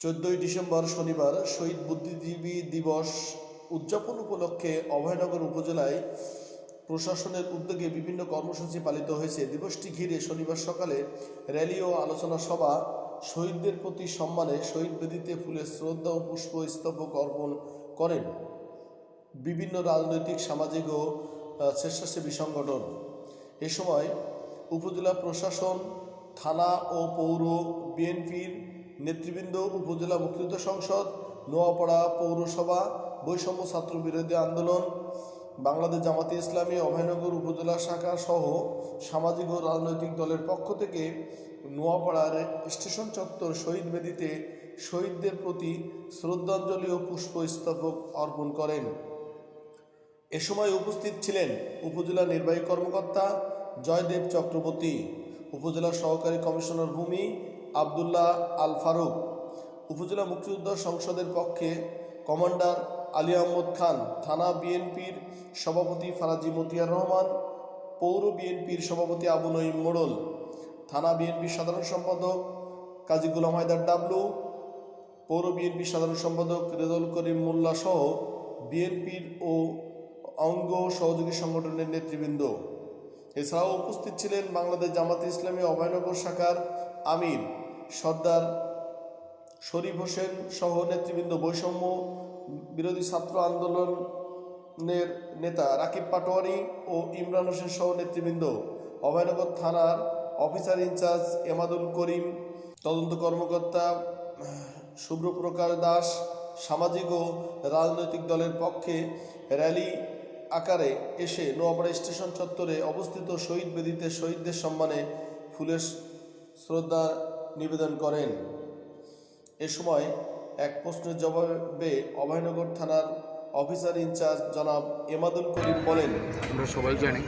চোদ্দই ডিসেম্বর শনিবার শহীদ বুদ্ধিজীবী দিবস উদযাপন উপলক্ষে অভয়নগর উপজেলায় প্রশাসনের উদ্যোগে বিভিন্ন কর্মসূচি পালিত হয়েছে। দিবসটি ঘিরে শনিবার সকালে র্যালি ও আলোচনা সভা শহীদদের প্রতি সম্মানে শহীদ বেদিতে ফুলের শ্রদ্ধা ও পুষ্প স্তবক অর্পণ করেন। বিভিন্ন রাজনৈতিক, সামাজিক ও স্বেচ্ছাসেবী সংগঠন। এ সময় উপজেলা প্রশাসন, থানা ও পৌর, বিএনপির নেতৃবৃন্দ, উপজেলা মুক্তিযুদ্ধ সংসদ, নোয়াপাড়া পৌরসভা, বৈষম্য ছাত্র বিরোধী আন্দোলন, বাংলাদেশ জামাতে ইসলামী, অভয়নগর উপজেলা শাখা সহ সামাজিক ও রাজনৈতিক দলের পক্ষ থেকে নোয়াপাড়ার স্টেশন চত্বর শহীদ বেদিতে শহীদদের প্রতি শ্রদ্ধাঞ্জলি ও পুষ্পস্তবক অর্পণ করেন। এ সময় উপস্থিত ছিলেন উপজেলা নির্বাহী কর্মকর্তা জয়দেব চক্রবর্তী, উপজেলা সহকারী কমিশনার ভূমি আবদুল্লাহ আল ফারুক উপজেলা মুক্তিযুদ্ধ সংসদের পক্ষে কমান্ডার আলী আহমদ খান, থানা বিএনপির সভাপতি ফারাজি মতিয়ার রহমান, পৌর বিএনপির সভাপতি আবু নঈম মোড়ল, থানা বিএনপির সাধারণ সম্পাদক কাজী গুলাম হায়দার ডাবলু, পৌর বিএনপির সাধারণ সম্পাদক রেজল করিম মোল্লা সহ বিএনপির ও অঙ্গ সহযোগী সংগঠনের নেতৃবৃন্দ। এছাড়াও উপস্থিত ছিলেন বাংলাদেশ জামাতে ইসলামী অভয়নগর শাখার আমির সর্দার শরীফ হোসেন সহ নেতৃবৃন্দ বৈষম্য বিরোধী ছাত্র আন্দোলনের নেতা রাকিব পাটোয়ারি ও ইমরান হোসেন সহ নেতৃবৃন্দ, অভয়নগর থানার অফিসার ইনচার্জ এমাদুল করিম, তদন্ত কর্মকর্তা শুভ্রপ্রকাশ দাস, সামাজিক ও রাজনৈতিক দলের পক্ষে র্যালি আকারে এসে নোয়াপাড়া স্টেশন চত্বরে অবস্থিত শহীদ বেদিতে শহীদদের সম্মানে ফুলের শ্রদ্ধা নিবেদন করেন। এ সময় এক প্রশ্নের জবাবে অভয়নগর থানার অফিসার ইনচার্জ জনাব এমাদুল করিম বলেন, আমরা সবাই জানি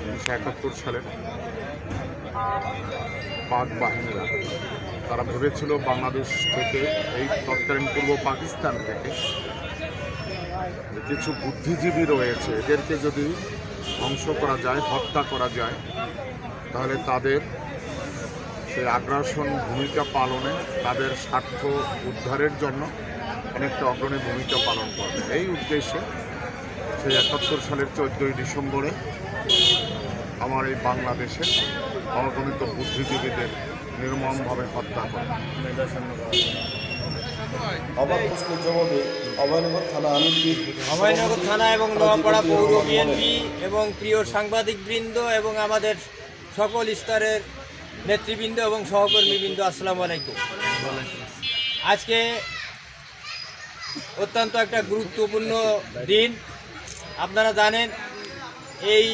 উনিশশো একাত্তর সালের পাক বাহিনীরা, তারা ভেবেছিল বাংলাদেশ থেকে এই তৎকালীন পূর্ব পাকিস্তান থেকে কিছু বুদ্ধিজীবী রয়েছে, এদেরকে যদি ধ্বংস করা যায়, হত্যা করা যায়, তাহলে তাদের সেই আগ্রাসন ভূমিকা পালনে তাদের স্বার্থ উদ্ধারের জন্য অনেকটা অগ্রণী ভূমিকা পালন করবে। এই উদ্দেশ্যে সেই একাত্তর সালের চোদ্দোই ডিসেম্বরে আমার এই বাংলাদেশে অগণিত বুদ্ধিজীবীদের নির্মমভাবে হত্যা করে। অবাক প্রশ্নের জবাবে অভয়নগর থানা আমির অভয়নগর থানা এবং নোয়াপাড়া পৌর বিএনপি এবং প্রিয় সাংবাদিকবৃন্দ এবং আমাদের সকল স্তরের নেতৃবৃন্দ এবং সহকর্মীবৃন্দ, আসসালামু আলাইকুম। আজকে অত্যন্ত একটা গুরুত্বপূর্ণ দিন। আপনারা জানেন, এই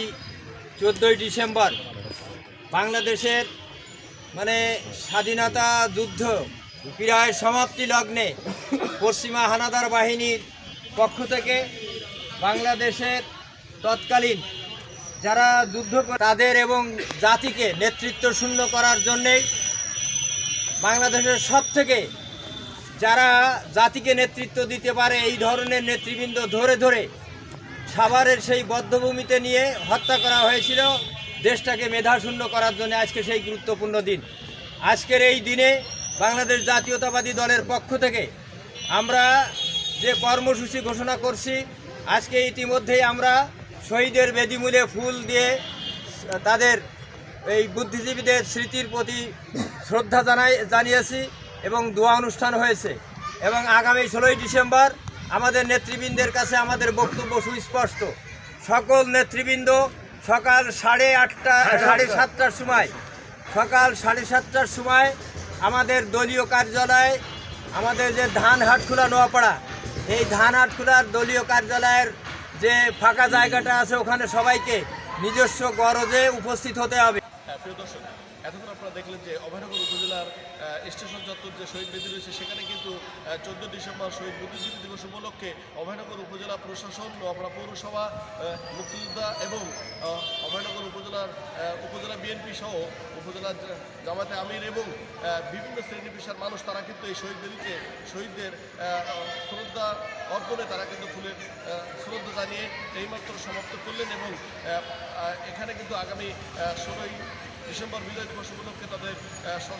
চোদ্দোই ডিসেম্বর বাংলাদেশের মানে স্বাধীনতা যুদ্ধ প্রায় সমাপ্তি লগ্নে পশ্চিমা হানাদার বাহিনীর পক্ষ থেকে বাংলাদেশের তৎকালীন যারা যুদ্ধ তাদের এবং জাতিকে নেতৃত্ব শূন্য করার জন্যেই বাংলাদেশের সব থেকে যারা জাতিকে নেতৃত্ব দিতে পারে এই ধরনের নেতৃবৃন্দ ধরে ধরে সাভারের সেই বদ্ধভূমিতে নিয়ে হত্যা করা হয়েছিল, দেশটাকে মেধাশূন্য করার জন্য আজকে সেই গুরুত্বপূর্ণ দিন। আজকের এই দিনে বাংলাদেশ জাতীয়তাবাদী দলের পক্ষ থেকে আমরা যে কর্মসূচি ঘোষণা করছি, আজকে ইতিমধ্যেই আমরা শহীদের বেদিমূলে ফুল দিয়ে তাদের এই বুদ্ধিজীবীদের স্মৃতির প্রতি শ্রদ্ধা জানাই জানিয়েছি এবং দোয়া অনুষ্ঠান হয়েছে। এবং আগামী ষোলোই ডিসেম্বর আমাদের নেতৃবৃন্দের কাছে আমাদের বক্তব্য সুস্পষ্ট। সকল নেতৃবৃন্দ সকাল সাড়ে আটটা সাড়ে সাতটার সময় সকাল সাড়ে সাতটার সময় আমাদের দলীয় কার্যালয়ে, আমাদের যে ধান হাটখোলা নোয়াপাড়া, এই ধান হাটখোলার দলীয় কার্যালয়ের যে ফাঁকা জায়গাটা আছে ওখানে সবাইকে নিজস্ব গরজে উপস্থিত হতে হবে। হ্যাঁ প্রিয় এতক্ষণ আপনারা দেখলেন যে অভয়নগর উপজেলার স্টেশন চত্বর যে শহীদ বেদি রয়েছে, সেখানে কিন্তু চোদ্দ ডিসেম্বর শহীদ বুদ্ধিজীবী দিবস উপলক্ষে অভয়নগর উপজেলা প্রশাসন নোয়াপাড়া পৌরসভা মুক্তিযোদ্ধা এবং অভয়নগর উপজেলার উপজেলা বিএনপি সহ উপজেলা জামাতে আমির এবং বিভিন্ন শ্রেণি পেশার মানুষ, তারা কিন্তু এই শহীদ বেদিতে শহীদদের অর্পণে তারা কিন্তু ফুলের শ্রদ্ধা জানিয়ে এইমাত্র সমাপ্ত করলেন এবং এখানে কিন্তু আগামী ষোলোই ডিসেম্বর বিজয় দিবস উপলক্ষে তাদের স্ব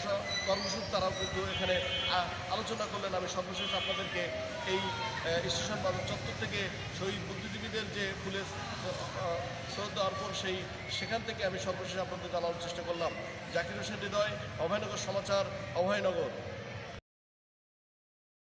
কর্মসূচি তারাও কিন্তু এখানে আলোচনা করলেন। আমি সর্বশেষ আপনাদেরকে এই স্টেশন বাজার চত্বর থেকে শহীদ বুদ্ধিজীবীদের যে ফুলের শ্রদ্ধা অর্পণ, সেই সেখান থেকে আমি সর্বশেষ আপনাদের জানানোর চেষ্টা করলাম। জাকির হোসেন হৃদয়, অভয়নগর সমাচার, অভয়নগর।